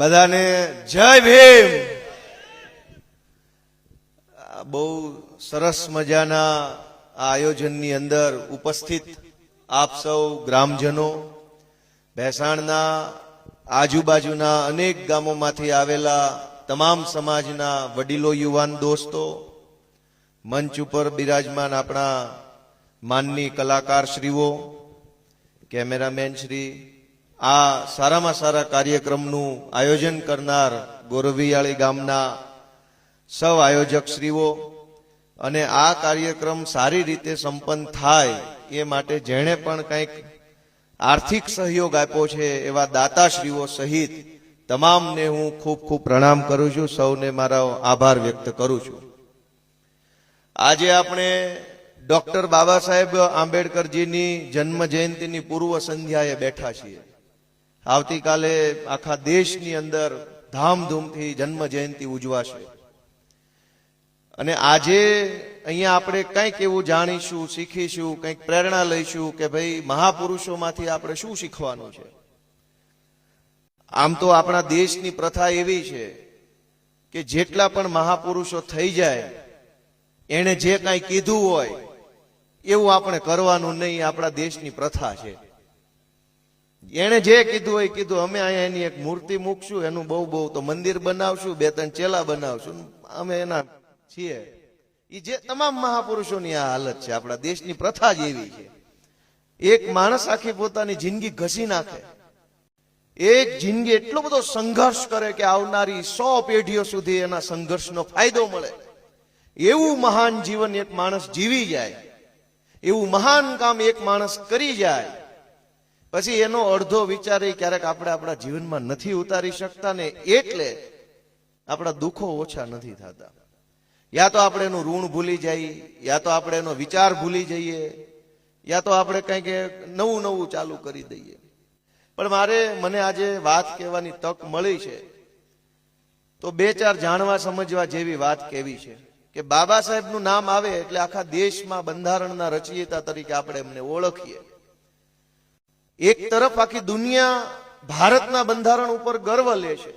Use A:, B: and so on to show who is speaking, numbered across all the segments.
A: બધાને જય ભીમ. બહુ સરસ મજાના આ આયોજનની અંદર ઉપસ્થિત આપ સૌ ગ્રામજનો, ભેસાણના આજુબાજુના અનેક ગામોમાંથી આવેલા તમામ સમાજના વડીલો, યુવાન, દોસ્તો, મંચ ઉપર બિરાજમાન આપણા માનની કલાકાર શ્રીઓ, કેમેરામેન શ્રી આ સારામાં સારા કાર્યક્રમનું આયોજન કરનાર ગોરવિયાળી ગામના સૌ આયોજક શ્રીઓ અને આ કાર્યક્રમ સારી રીતે સંપન્ન થાય એ માટે જેણે પણ કંઈક આર્થિક સહયોગ આપ્યો છે એવા દાતાશ્રીઓ સહિત તમામને હું ખૂબ ખૂબ પ્રણામ કરું છું. સૌને મારા આભાર વ્યક્ત કરું છું. આજે આપણે ડોક્ટર બાબા સાહેબ આંબેડકરજીની જન્મ જયંતિની પૂર્વ સંધ્યાએ બેઠા છીએ. આવતીકાલે આખા દેશની અંદર ધામધૂમથી જન્મ જયંતિ ઉજવાશે. અને આજે અહીંયા આપણે કંઈક એવું જાણીશું, શીખીશું, કંઈક પ્રેરણા લઈશું કે ભાઈ મહાપુરુષોમાંથી આપણે શું શીખવાનું છે? આમ તો આપણા દેશની પ્રથા એવી છે કે જેટલા પણ મહાપુરુષો થઈ જાય, એણે જે કાંઈ કીધું હોય, એવું આપણે કરવાનું નહીં, આપણા દેશની પ્રથા છે. એણે જે કીધું હોય કીધું. અમે અહીંયા એની એક મૂર્તિ મૂકશું, એનું બહુ બહુ તો મંદિર બનાવશું, બે ત્રણ ચેલા બનાવશું. અમે એના છીએ. એ જે તમામ મહાપુરુષોની આ હાલત છે, આપણા દેશની પ્રથા જ એવી છે. એક માણસ આખી પોતાની જિંદગી ઘસી નાખે. એક જિંદગી એટલો બધો સંઘર્ષ કરે કે આવનારી સો પેઢીઓ સુધી એના સંઘર્ષનો ફાયદો મળે. એવું મહાન જીવન એક માણસ જીવી જાય. એવું મહાન કામ એક માણસ કરી જાય. પછી એનો અડધો વિચાર એ ક્યારેક આપણે આપણા જીવનમાં નથી ઉતારી શકતા ને એટલે આપણા દુઃખો ઓછા નથી થતા. યા તો આપણે એનું ઋણ ભૂલી જઈએ, યા તો આપણે એનો વિચાર ભૂલી જઈએ, યા તો આપણે કંઈક નવું નવું ચાલુ કરી દઈએ. પણ મારે, મને આજે વાત કહેવાની તક મળી છે. તો બે ચાર જાણવા સમજવા જેવી વાત કેવી છે કે બાબા સાહેબનું નામ આવે એટલે આખા દેશમાં બંધારણના રચયિતા તરીકે આપણે એમને ઓળખીએ. એક તરફ આખી દુનિયા ભારતના બંધારણ ઉપર ગર્વ લે છે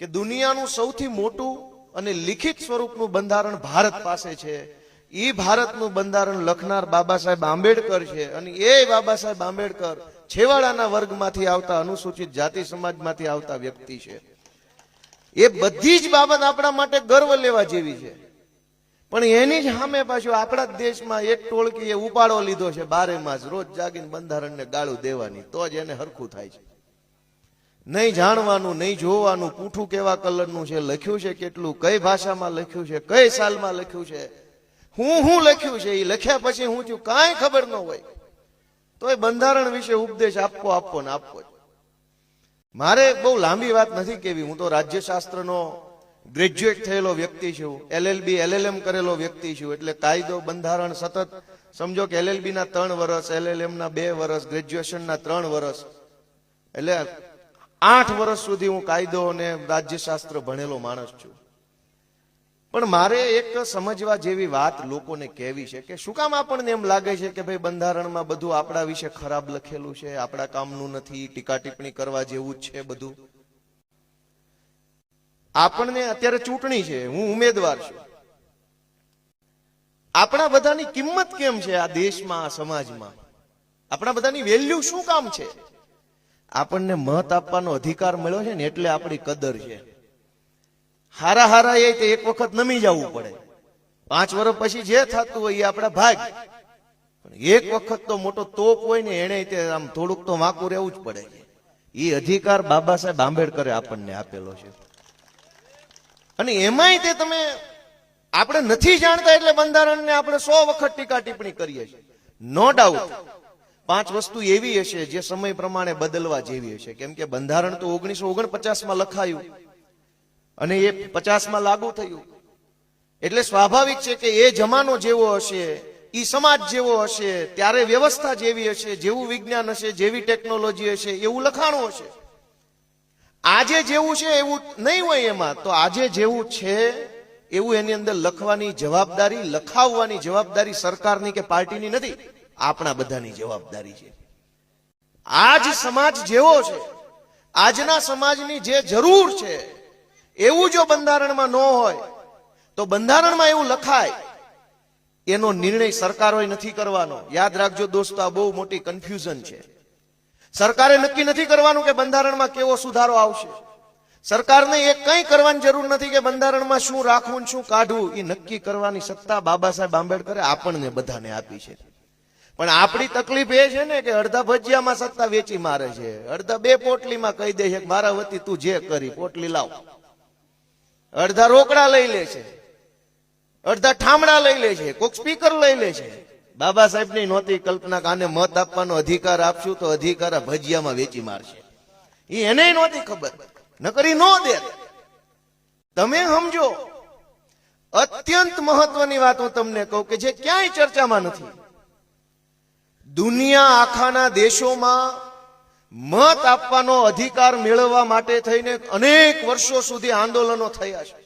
A: કે દુનિયાનું સૌથી મોટું અને લિખિત સ્વરૂપનું બંધારણ ભારત પાસે છે. એ ભારતનું બંધારણ લખનાર બાબા સાહેબ આંબેડકર છે અને એ બાબા સાહેબ આંબેડકર છેવાડાના વર્ગમાંથી આવતા અનુસૂચિત જાતિ સમાજમાંથી આવતા વ્યક્તિ છે. એ બધી જ બાબત આપણા માટે ગર્વ લેવા જેવી છે. પણ એની જ સામે પાછું આપણા જ દેશમાં એક ટોળકીએ ઉપાડો લીધો છે બારે માસ રોજ જાગીને બંધારણને ગાળું દેવાની. તો જ એને હરખું થાય છે. નહીં જાણવાનું, નહીં જોવાનું, પૂઠું કેવા કલરનું છે, લખ્યું છે કેટલું, કઈ ભાષામાં લખ્યું છે, કઈ સાલમાં લખ્યું છે, હું હું લખ્યું છે, એ લખ્યા પછી હું છું, કાંઈ ખબર ન હોય. તો એ બંધારણ વિશે ઉપદેશ આપવો આપવો ને આપવો મારે બહુ લાંબી વાત નથી કેવી, હું તો રાજ્યશાસ્ત્રનો ગ્રેજ્યુએટ થયેલો વ્યક્તિ છું. એલએલબી એલએલએમ કરેલો વ્યક્તિ છું. એટલે કાયદો, બંધારણ, સતત. સમજો કે એલએલબી ના ત્રણ વર્ષ એલએલએમ ના બે વર્ષ ગ્રેજ્યુએશન ના ત્રણ વર્ષ એટલે આઠ વર્ષ સુધી હું કાયદો અને રાજ્યશાસ્ત્ર ભણેલો માણસ છું. પણ મારે એક સમજવા જેવી વાત લોકોને કહેવી છે કે શું કામ આપણને એમ લાગે છે કે ભાઈ બંધારણમાં બધું આપણા વિશે ખરાબ લખેલું છે, આપણા કામનું નથી ટીકા ટિપ્પણી કરવા જેવું જ છે બધું? આપણને અત્યારે ચૂંટણી છે, હું ઉમેદવાર છું. આપણા બધાની કિંમત કેમ છે આ દેશમાં, આ સમાજમાં? આપણા બધાની વેલ્યુ શું કામ છે? આપણને મત આપવાનો અધિકાર મળ્યો છે ને એટલે આપણી કદર છે. હારા હારા એ તે એક વખત નમી જવું પડે. પાંચ વર્ષ પછી જે થતું હોય એ આપણા ભાગ. એક વખત તો મોટો તોપ હોય ને એને તે આમ થોડુંક તો વાંકું રહેવું જ પડે એ અધિકાર બાબા સાહેબ આંબેડકરે આપણને આપેલો છે. અને એમાંય તે તમે આપણે નથી જાણતા એટલે બંધારણને આપણે સો વખત ટીકા ટિપ્પણી કરીએ છીએ. નો ડાઉટ પાંચ વસ્તુ એવી હશે જે સમય પ્રમાણે બદલવા જેવી હશે. કેમ કે બંધારણ તો ઓગણીસો ઓગણપચાસમાં લખાયું અને એ પચાસમાં લાગુ થયું. એટલે સ્વાભાવિક છે કે એ જમાનો જેવો હશે એ સમાજ જેવો હશે, ત્યારે વ્યવસ્થા જેવી હશે, જેવું વિજ્ઞાન હશે, જેવી ટેકનોલોજી હશે, એવું લખાણું હશે. આજે જેવું છે એવું નહીં હોય એમાં. તો આજે જેવું છે એવું એની અંદર લખવાની જવાબદારી, લખાવવાની જવાબદારી સરકારની કે પાર્ટીની નથી. આપણા બધાની જવાબદારી છે. આજ સમાજ જેવો છે. આજના સમાજની જે જરૂર છે, એવું જો બંધારણમાં ન હોય, તો બંધારણમાં એવું લખાય. એનો નિર્ણય સરકારોએ નથી કરવાનો. યાદ રાખજો દોસ્તો, આ બહુ મોટી કન્ફ્યુઝન છે. સરકારે નક્કી નથી કરવાનું કે બંધારણમાં કેવો સુધારો આવશે. સરકારને એ કંઈ કરવાની જરૂર નથી કે બંધારણમાં શું રાખવું શું કાઢવું. એ નક્કી કરવાની સત્તા બાબા સાહેબ આંબેડકરે આપણને બધાને આપી છે. પણ આપણી તકલીફ એ છે ને કે અડધા ભજીયામાં સત્તા વેચી મારે છે. અડધા બે પોટલીમાં કહી દે છે મારા વતી તું જે કરી પોટલી લાવ. અડધા રોકડા લઈ લે છે. અડધા ઠામડા લઈ લે છે. કોક સ્પીકર લઈ લે છે. બાબા સાહેબની નહોતી કલ્પના કે મત આપવાનો અધિકાર આપશું તો અધિકાર ભજીયામાં વેચી મારશે. એ એને નહોતી ખબર. નકરી નો દે. તમે સમજો, અત્યંત મહત્વની વાત હું તમને કહું કે જે ક્યાંય ચર્ચામાં નથી. દુનિયા આખાના દેશોમાં મત આપવાનો અધિકાર મેળવવા માટે થઈને અનેક વર્ષો સુધી આંદોલનો થયા છે.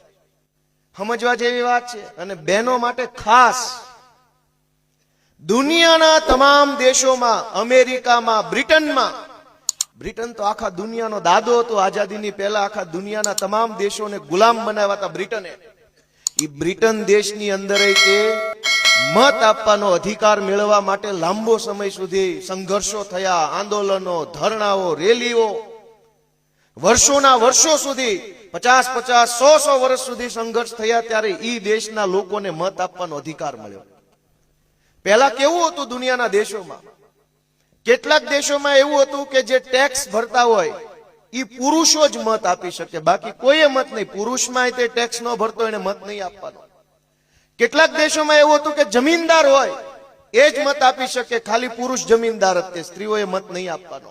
A: સમજવા જેવી વાત છે. અને બહેનો માટે ખાસ દુનિયાના તમામ દેશોમાં, અમેરિકામાં, બ્રિટનમાં, બ્રિટન તો આખા દુનિયાનો દાદો હતો, આઝાદીની પહેલા આખા દુનિયાના તમામ દેશોને ગુલામ બનાવ્યા હતા બ્રિટને. એ બ્રિટન દેશની અંદર એ તે મત આપવાનો અધિકાર મેળવવા માટે લાંબો સમય સુધી સંઘર્ષો થયા, આંદોલનો, ધરણાઓ, રેલીઓ. વર્ષોના વર્ષો સુધી, પચાસ પચાસ, સો સો વર્ષ સુધી સંઘર્ષ થયા ત્યારે ઈ દેશના લોકોને મત આપવાનો અધિકાર મળ્યો. પહેલા કેવું હતું દુનિયાના દેશોમાં? કેટલાક દેશોમાં એવું હતું કે જે ટેક્સ ભરતા હોય એ પુરુષો જ મત આપી શકે. બાકી કોઈએ મત નહીં. પુરુષમાં તે ટેક્સ ન ભરતો, એને મત નહીં આપવાનો. કેટલાક દેશોમાં એવું હતું કે જમીનદાર હોય, એ જ મત આપી શકે. ખાલી પુરુષ જમીનદાર જ સ્ત્રીઓએ મત નહીં આપવાનો.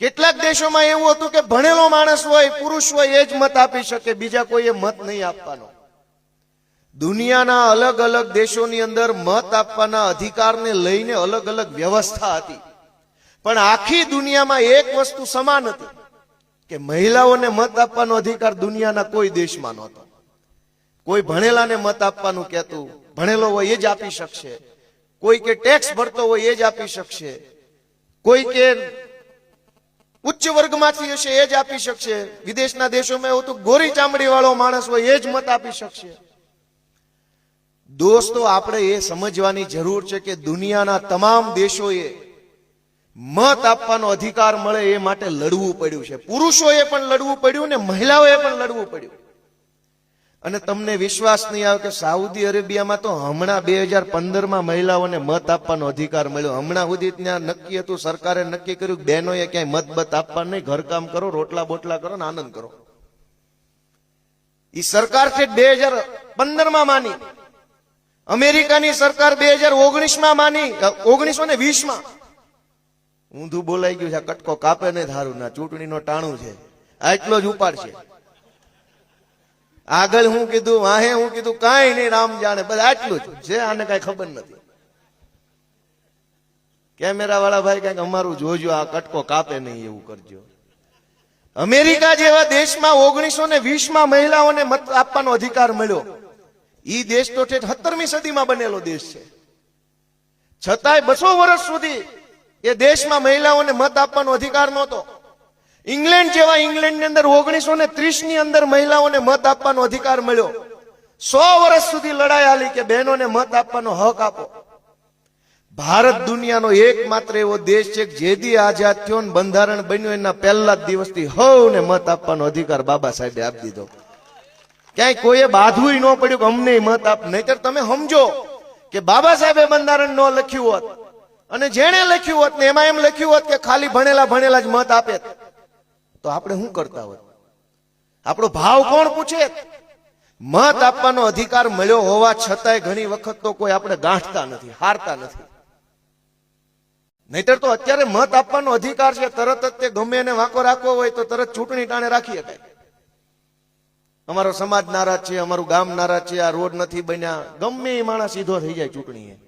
A: કેટલાક દેશોમાં એવું હતું કે ભણેલો માણસ હોય, પુરુષ હોય, એ જ મત આપી શકે. બીજા કોઈએ મત નહીં આપવાનો. દુનિયાના અલગ અલગ દેશોની અંદર મત આપવાના અધિકારને લઈને અલગ અલગ વ્યવસ્થા હતી. પણ આખી દુનિયામાં એક વસ્તુ સમાન હતી કે મહિલાઓને મત આપવાનો અધિકાર દુનિયાના કોઈ દેશમાં નહોતો. કોઈ ભણેલાને મત આપવાનું કહેતું, ભણેલો હોય એ જ આપી શકશે. કોઈ કે ટેક્સ ભરતો હોય એ જ આપી શકશે. કોઈ કે ઉચ્ચ વર્ગમાંથી હશે એ જ આપી શકશે. વિદેશના દેશોમાં એવું તો ગોરી ચામડી વાળો માણસ હોય એ જ મત આપી શકશે. દોસ્તો, આપણે એ સમજવાની જરૂર છે કે દુનિયાના તમામ દેશોએ મત આપવાનો અધિકાર મળે એ માટે લડવું પડ્યું છે. પુરુષોએ પણ લડવું પડ્યું ને મહિલાઓએ પણ લડવું પડ્યું. અને તમને વિશ્વાસ નહીં આવે કે સાઉદી અરેબિયામાં તો હમણાં બે હજાર પંદરમાં મહિલાઓને મત આપવાનો અધિકાર મળ્યો. હમણાં સુધી ત્યાં નક્કી હતું, સરકારે નક્કી કર્યું બહેનોએ ક્યાંય મત બત આપવા નહીં. ઘરકામ કરો, રોટલા બોટલા કરો ને આનંદ કરો. એ સરકાર છે બે હજાર પંદરમાં માની. અમેરિકાની સરકાર બે હજાર ઓગણીસમાં માની ઓગણીસો ને વીસમાં. ઊંધું બોલાઈ ગયું છે કટકો કાપે નહીં ધારું, ના, ચૂંટણીનો ટાણું છે. આટલો જ ઉપાડ છે. આગળ હું કીધું, વાહે હું કીધું, કાંઈ નહીં, રામ જાણે બસ આટલું જ. છે આને કઈ ખબર નથી. કેમેરા વાળા ભાઈ કંઈક અમારું જોજો, આ કટકો કાપે નહીં એવું કરજો. અમેરિકા જેવા દેશમાં ઓગણીસો ને વીસમાં મહિલાઓને મત આપવાનો અધિકાર મળ્યો. ઈ દેશ તો ઠેઠ સત્તરમી સદીમાં બનેલો દેશ છે. છતાંય બસો વર્ષ સુધી એ દેશમાં મહિલાઓને મત આપવાનો અધિકાર નહોતો. ઇંગ્લેન્ડ જેવા ઇંગ્લેન્ડની અંદર ઓગણીસો ને ત્રીસની અંદર મહિલાઓને મત આપવાનો અધિકાર મળ્યો. સો વર્ષ સુધી લડાઈ આલી કે બહેનોને મત આપવાનો હક આપો. ભારત દુનિયાનો એકમાત્ર એવો દેશ છે કે જેદી આઝાદ થયો બંધારણ બન્યું એના પહેલા જ દિવસથી હવને મત આપવાનો અધિકાર બાબા સાહેબે આપી દીધો. ક્યાંય કોઈએ બાંધવું ન પડ્યું કે અમને મત આપ. નહીતર તમે સમજો કે બાબા સાહેબે બંધારણ ન લખ્યું હોત અને જેણે લખ્યું હોત ને એમાં એમ લખ્યું હોત કે ખાલી ભણેલા ભણેલા જ મત આપે. તો આપણે શું કરતા હોત? આપણો ભાવ કોણ પૂછે? મત આપવાનો અધિકાર મળ્યો હોવા છતાંય ઘણી વખત તો કોઈ આપણે ગાંઠતા નથી, હારતા નથી. નહીતર તો અત્યારે મત આપવાનો અધિકાર છે, તરત જ તે ગમે એને વાંકો રાખવો હોય તો તરત ચૂંટણી ટાણે રાખી શકાય. અમારો સમાજ નારાજ છે, અમારું ગામ નારાજ છે, આ રોડ નથી બન્યા. ગમે એ માણસ સીધો થઈ જાય ચૂંટણીએ.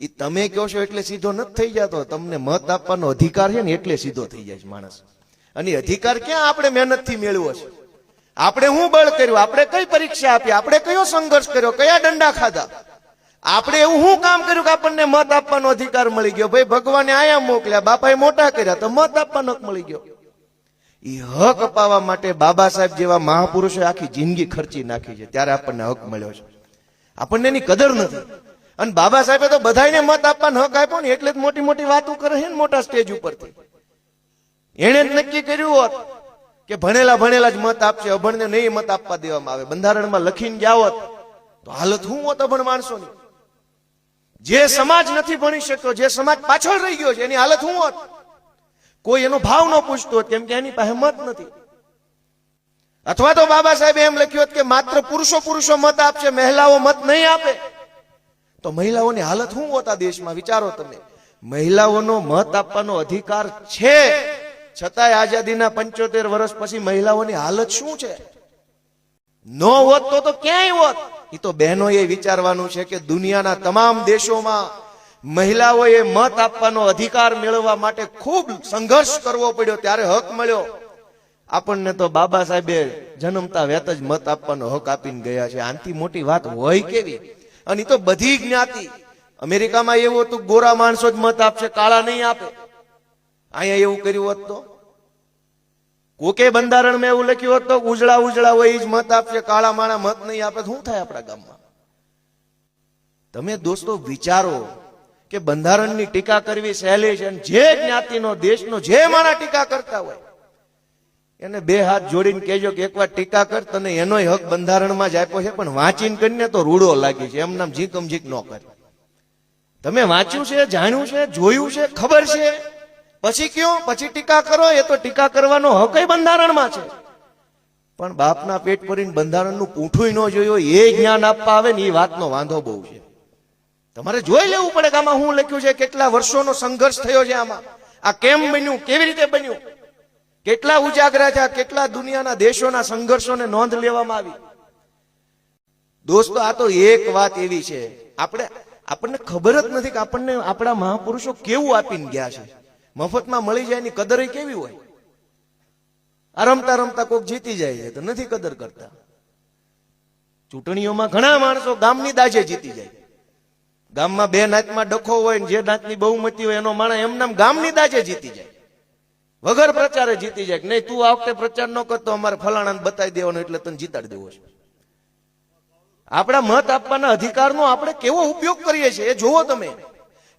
A: એ તમે કહો છો એટલે સીધો નથી થઈ જતો. તમને મત આપવાનો અધિકાર છે ને એટલે સીધો થઈ જાય માણસ. અને અધિકાર ક્યાં આપણે મહેનતથી મેળવો છે? આપણે શું બળ કર્યું? આપણે કઈ પરીક્ષા આપી? આપણે કયો સંઘર્ષ કર્યો? કયા દંડા ખાધા? આપણે એવું શું કામ કર્યું કે આપણને મત આપવાનો અધિકાર મળી ગયો? ભાઈ ભગવાને આયા મોકલ્યા, બાપાએ મોટા કર્યા, તો મત આપવાનો મળી ગયો. એ હક અપાવવા માટે બાબા સાહેબ જેવા મહાપુરુષોએ આખી જિંદગી ખર્ચી નાખી છે. ત્યારે આપણને હક મળ્યો છે. આપણને એની કદર નથી. અને બાબા સાહેબે તો બધાને મત આપવાનો હક આપ્યો ને એટલે જ મોટી મોટી વાતો કરે છે ને મોટા સ્ટેજ ઉપરથી. એણે જ નક્કી કર્યું હોત કે ભણેલા ભણેલા જ મત આપશે, અભણને નહીં મત આપવા દેવામાં આવે. બંધારણમાં લખીને ગયા હોત, તો હાલત હું હોત અભણ માણસોની? જે સમાજ નથી ભણી શકતો જે સમાજ પાછળ રહી ગયો છે, એની હાલત હું હોત? કોઈ એનો ભાવ ન પૂછતો કેમ કે એની પાસે મત નથી. અથવા તો બાબા સાહેબે એમ લખ્યું હોત કે માત્ર પુરુષો પુરુષો મત આપશે, મહિલાઓ મત નહીં આપે. તો મહિલાઓની હાલત શું હોતા દેશમાં, વિચારો તમે? મહિલાઓનો મત આપવાનો અધિકાર છે. છતાંય આઝાદીના પંચોતેર વર્ષ પછી મહિલાઓની હાલત શું છે? ન હોત તો તો ક્યાંય હોત? એ તો બહેનોએ વિચારવાનું છે કે દુનિયાના તમામ દેશોમાં મહિલાઓએ મત આપવાનો અધિકાર મેળવવા માટે ખૂબ સંઘર્ષ કરવો પડ્યો, ત્યારે હક મળ્યો. આપણને તો બાબા સાહેબે જન્મતા વેત જ મત આપવાનો હક આપીને ગયા છે. આનથી મોટી વાત હોય કેવી? અને તો બધી જ્ઞાતિ. અમેરિકામાં એવું હતું, ગોરા માણસો જ મત આપશે, કાળા નહીં આપે. અહીંયા એવું કર્યું હોત તો? કોકે બંધારણમાં એવું લખ્યું હોત તો, ઉજળા ઉજળા હોય જ મત આપશે, કાળા માણા મત નહીં આપે. શું થાય આપણા ગામમાં? તમે દોસ્તો વિચારો કે બંધારણની ટીકા કરવી સહેલી છે અને જે જ્ઞાતિનો, દેશનો જે મારા ટીકા કરતા હોય, એને બે હાથ જોડીને કહેજો કે એકવાર ટીકા કર, તને એનોય હક બંધારણમાં જ આપ્યો છે, પણ વાંચીને કરીને તો રૂડો લાગી છે, એમ નામ જીકમ જીક ન કરે. તમે વાંચ્યું છે, જાણ્યું છે, જોયું છે, ખબર છે, પછી કયો, પછી ટીકા કરો, એ તો ટીકા કરવાનો હક બંધારણમાં છે. પણ બાપના પેટ ભરીને બંધારણનું પૂંઠું ન જોયું, એ જ્ઞાન આપવા આવે ને એ વાતનો વાંધો બહુ છે. તમારે જોઈ લેવું પડે કે આમાં શું લખ્યું છે, કેટલા વર્ષોનો સંઘર્ષ થયો છે આમાં. આ કેમ બન્યું, કેવી રીતે બન્યું? કેટલા ઉજાગરા થયા, કેટલા દુનિયાના દેશોના સંઘર્ષોને નોંધ લેવામાં આવી? દોસ્તો, આ તો એક વાત એવી છે. આપણે, આપણને ખબર જ નથી કે આપણને આપણા મહાપુરુષો કેવું આપીને ગયા છે. મફતમાં મળી જાય એની કદર કેવી હોય? આ રમતા રમતા કોઈક જીતી જાય છે, તો નથી કદર કરતા. ચૂંટણીઓમાં ઘણા માણસો ગામની દાજે જીતી જાય. ગામમાં બે નાતમાં ડખો હોય જે નાતની બહુમતી હોય એનો માણસ એમનામ ગામની દાજે જીતી જાય. વગર પ્રચારે જીતી જાય નહીં, તું આ વખતે પ્રચાર ન કરતો અમારે ફલાણાને બતાવી દેવાનો એટલે તને જીતાડી દેવો છે. આપણા મત આપવાના અધિકારનો આપણે કેવો ઉપયોગ કરીએ છીએ એ જુઓ તમે.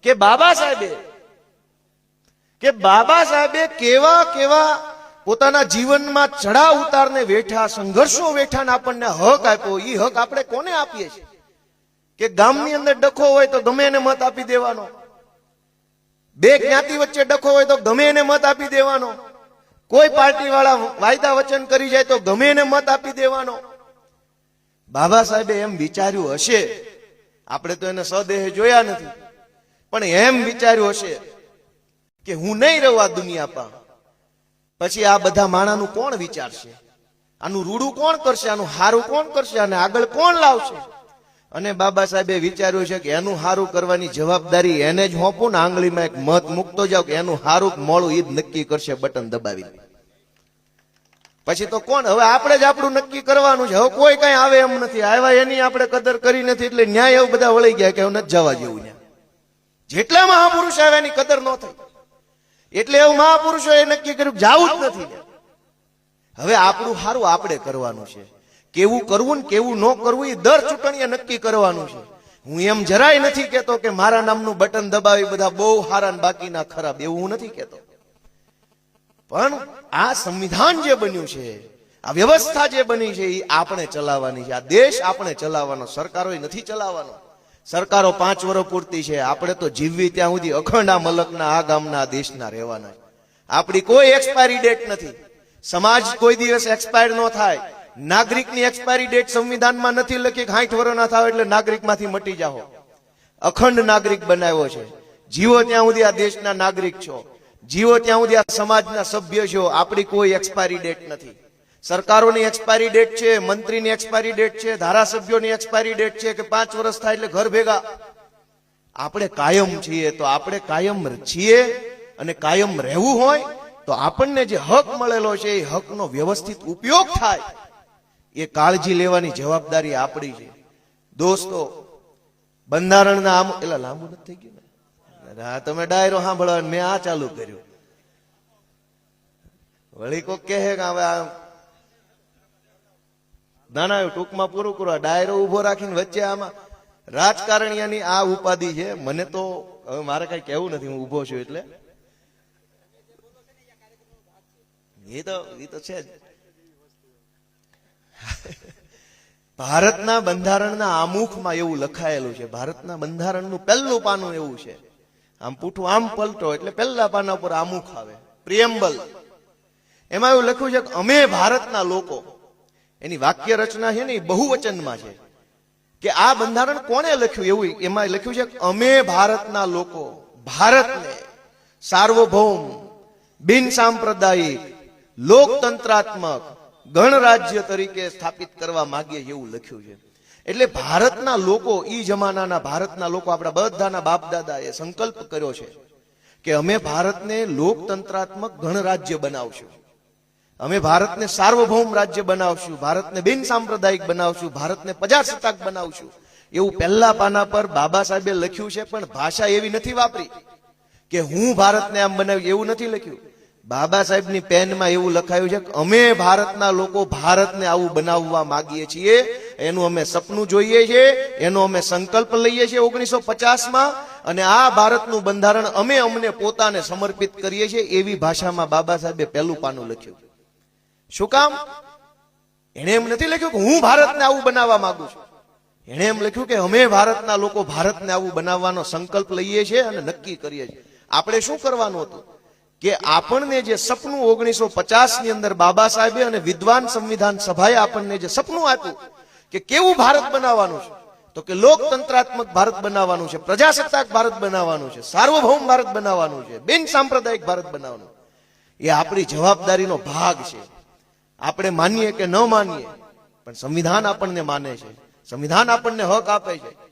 A: કે બાબા સાહેબે, કે બાબા સાહેબે કેવા કેવા પોતાના જીવનમાં ચડાવ ઉતારને વેઠા, સંઘર્ષો વેઠાને આપણને હક આપ્યો. એ હક આપણે કોને આપીએ છીએ? કે ગામની અંદર ડખો હોય તો ગમે એને મત આપી દેવાનો. બે જ્ઞાતિ વચ્ચે ડખો હોય તો ગમે એને મત આપી દેવાનો. કોઈ પાર્ટી વાળા વાયદા વચન કરી જાય તો ગમે એને મત આપી દેવાનો. બાબા સાહેબે એમ વિચાર્યું હશે. આપણે તો એને સદેહ જોયા નથી. પણ એમ વિચાર્યું હશે કે હું નહીં રહું આ દુનિયા પર. પછી આ બધા માણાનું કોણ વિચારશે? આનું રૂડું કોણ કરશે? આનું હારું કોણ કરશે? અને આગળ કોણ લાવશે? અને બાબા સાહેબે વિચાર્યું છે કે એનું સારું કરવાની જવાબદારી એને જ હોપું ને આંગળીમાં એક મત મૂકતો જાવ કે એનું સારું મોડું જ નક્કી કરશે, બટન દબાવી પછી તો કોણ? હવે આપણે જ આપણું નક્કી કરવાનું છે. હવે કોઈ કઈ આવે એમ નથી. આવ્યા એની આપણે કદર કરી નથી એટલે ન્યાય એવું બધા વળી ગયા કે હવે નથી જવા જેવું ન્યા જેટલા મહાપુરુષ આવ્યા એની કદર ન થઈ. એટલે એવું મહાપુરુષો એ નક્કી કર્યું જવું જ નથી. હવે આપણું સારું આપણે કરવાનું છે. કેવું કરવું ને કેવું ન કરવું એ દર ચૂંટણીએ નક્કી કરવાનું છે. હું એમ જરાય નથી કેતો કે મારા નામનું બટન દબાવી બધા બહુ હારા બાકીના ખરાબ, એવું હું નથી કેતો પણ આ સંવિધાન જે બન્યું છે, આ વ્યવસ્થા જે બની છે, એ આપણે ચલાવવાની છે. આ દેશ આપણે ચલાવવાનો સરકારો નથી ચલાવવાનો. સરકારો પાંચ વર્ષ પૂરતી છે. આપણે તો જીવવી ત્યાં સુધી અખંડ આ મલકના, આ ગામના દેશના રહેવાના આપણી કોઈ એક્સપાયરી ડેટ નથી. સમાજ કોઈ દિવસ એક્સપાયર ન થાય. નાગરિકની એક્સપાયરી ડેટ સંવિધાનમાં નથી, લખી સાઠ વર્ષ ના થાય એટલે નાગરિકમાંથી મટી જાઓ. અખંડ નાગરિક બનાવ્યો છે. જીવો ત્યાં સુધી આ દેશના નાગરિક છો. જીવો ત્યાં સુધી આ સમાજના સભ્ય છો. આપણી કોઈ એક્સપાયરી ડેટ નથી. સરકારોની એક્સપાયરી ડેટ છે, મંત્રીની એક્સપાયરી ડેટ છે, ધારાસભ્યોની એક્સપાયરી ડેટ છે કે પાંચ વર્ષ થાય એટલે ઘર ભેગા. આપણે કાયમ છીએ તો આપણે કાયમ છીએ અને કાયમ રહેવું હોય તો આપણને જે હક મળેલો છે એ હકનો વ્યવસ્થિત ઉપયોગ થાય. એ કાળજી લેવાની જવાબદારી આપણી છે. દોસ્તો, બંધારણના આમ એટલે લાંબુ નથી થઈ ગયું ને? તમે ડાયરો સાંભળો મેં આ ચાલુ કર્યું. વળી કોક કે હવે આ ના ના ટૂંકમાં પૂરું કરો. ડાયરો ઊભો રાખીને વચ્ચે આમાં રાજકારણીયાની આ ઉપાધિ છે. મને તો હવે મારે કઈ કેવું નથી, હું ઊભો છું એટલે. એ તો એ તો છે જ. ભારતના બંધારણના આમુખમાં એવું લખાયેલું છે. ભારતના બંધારણનું પહેલું પાનું એવું છે. આમ પૂઠું આમ પલટો એટલે પહેલા પાના ઉપર આમુખ આવે. પ્રિયમ્બલ એમાં એવું લખ્યું છે કે અમે ભારતના લોકો, એની વાક્ય રચના છે ને બહુવચનમાં છે, કે આ બંધારણ કોણે લખ્યું એવું? એમાં લખ્યું છે કે અમે ભારતના લોકો, ભારતને સાર્વભૌમ બિન સાંપ્રદાયિક લોકતંત્રાત્મક ગણરાજ્ય તરીકે સ્થાપિત કરવા માંગીએ એવું લખ્યું છે. એટલે ભારતના લોકો, ઈ જમાનાના ભારતના લોકો, આપણા બધાના બાપ દાદાએ સંકલ્પ કર્યો છે કે અમે ભારતને લોકતંત્રાત્મક ગણરાજ્ય બનાવશું. અમે ભારતને સાર્વભૌમ રાજ્ય બનાવશું, ભારતને બિન સાંપ્રદાયિક બનાવશું, ભારતને પ્રજાસત્તાક બનાવશું. એવું પહેલા પાના પર બાબા સાહેબે લખ્યું છે, પણ ભાષા એવી નથી વાપરી કે હું ભારતને આમ બનાવ્યું એવું નથી લખ્યું. બાબા સાહેબની પેનમાં એવું લખાયું છે કે અમે ભારતના લોકો ભારતને આવું બનાવવા માંગીએ છીએ. એનું અમે સપનું જોઈએ છીએ એનો અમે સંકલ્પ લઈએ છીએ ઓગણીસો પચાસમાં. અને આ ભારતનું બંધારણ અમે અમને પોતાને સમર્પિત કરીએ છીએ એવી ભાષામાં બાબા સાહેબે પહેલું પાનું લખ્યું. શું કામ? એણે એમ નથી લખ્યું કે હું ભારતને આવું બનાવવા માંગુ છું. એણે એમ લખ્યું કે અમે ભારતના લોકો ભારતને આવું બનાવવાનો સંકલ્પ લઈએ છીએ અને નક્કી કરીએ છીએ. આપણે શું કરવાનું હતું? કે આપણને જે સપનું ઓગણીસો ની અંદર બાબા સાહેબે અને વિદ્વાન સંવિધાન સભાએ આપણને જે સપનું આપ્યું કે કેવું ભારત બનાવવાનું છે, તો કે લોકતંત્રાત્મક ભારત બનાવવાનું છે, પ્રજાસત્તાક ભારત બનાવવાનું છે, સાર્વભૌમ ભારત બનાવવાનું છે, બિન સાંપ્રદાયિક ભારત બનાવવાનું. એ આપણી જવાબદારીનો ભાગ છે. આપણે માનીએ કે ન માનીએ, પણ સંવિધાન આપણને માને છે. સંવિધાન આપણને હક આપે છે.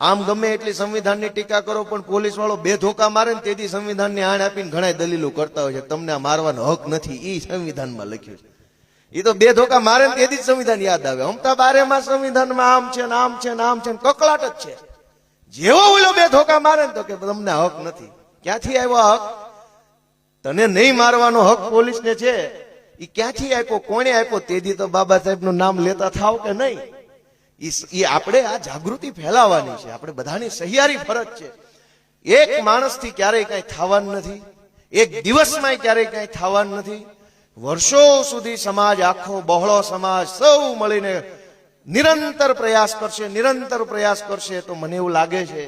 A: આમ ગમે એટલી સંવિધાનની ટીકા કરો, પણ પોલીસ વાળો બે ધોકા મારે ને તેથી સંવિધાનની આણ આપીને ઘણા દલીલો કરતા હોય છે. તમને આ મારવાનો હક નથી. એ સંવિધાનમાં લખ્યું છે. એ તો બે ધોકા મારે ને તેથી જ સંવિધાન યાદ આવે. અમતા બારેમાં સંવિધાનમાં આમ છે ને આમ છે ને આમ છે ને કકળાટ જ છે. જેવો ઓલો બે ધોકા મારે ને તો કે તમને હક નથી. ક્યાંથી આવ્યો હક? તને નહીં મારવાનો હક પોલીસને છે. એ ક્યાંથી આપ્યો? કોણે આપ્યો? તેથી તો બાબા સાહેબનું નામ લેતા થાવ કે નહીં? ઈ આપણે આ જાગૃતિ ફેલાવવાની છે. આપણે બધાની સહિયારી ફરજ છે. એક માણસથી ક્યારેય કઈ થવાનું નથી. એક દિવસમાં ક્યારેય કઈ થવાનું નથી. વર્ષો સુધી સમાજ, આખો બહોળો સમાજ સૌ મળીને નિરંતર પ્રયાસ કરશે, નિરંતર પ્રયાસ કરશે. તો મને એવું લાગે છે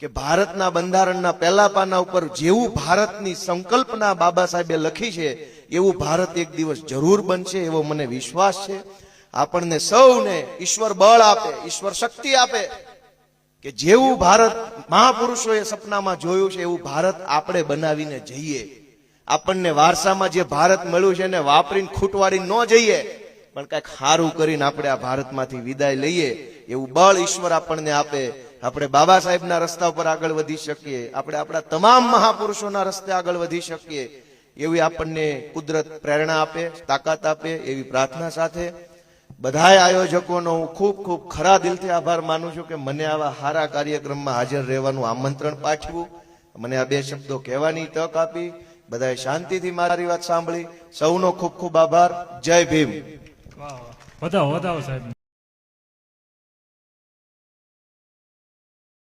A: કે ભારતના બંધારણના પહેલા પાના ઉપર જેવું ભારતની સંકલ્પના બાબા સાહેબે લખી છે, એવું ભારત એક દિવસ જરૂર બનશે એવો મને વિશ્વાસ છે. આપણને સૌને ઈશ્વર બળ આપે, ઈશ્વર શક્તિ આપે કે જેવું ભારત મહાપુરુષોએ સપનામાં જોયું છે, એવું ભારત આપણે બનાવીને જઈએ. આપણને વારસામાં જે ભારત મળ્યું છે એને વાપરીને ખૂટવાડી ન જઈએ, પણ કંઈક સારું કરીને આપણે આ ભારતમાંથી વિદાય લઈએ, એવું બળ ઈશ્વર આપણને આપે. આપણે બાબા સાહેબના રસ્તા ઉપર આગળ વધી શકીએ, આપણે આપણા તમામ મહાપુરુષોના રસ્તે આગળ વધી શકીએ. એવી આપણને કુદરત પ્રેરણા આપે, તાકાત આપે, એવી પ્રાર્થના સાથે બધાય આયોજકોનો હું ખૂબ ખૂબ ખરા દિલથી આભાર માનું છું કે મને આવા સારા કાર્યક્રમમાં હાજર રહેવાનું આમંત્રણ પાઠવ્યું. મને આ બે શબ્દો કહેવાની તક આપી. બધાએ શાંતિથી મારી વાત સાંભળી. સૌનો ખૂબ ખૂબ આભાર. જય ભીમ.
B: વધાવો વધાવો સાહેબ.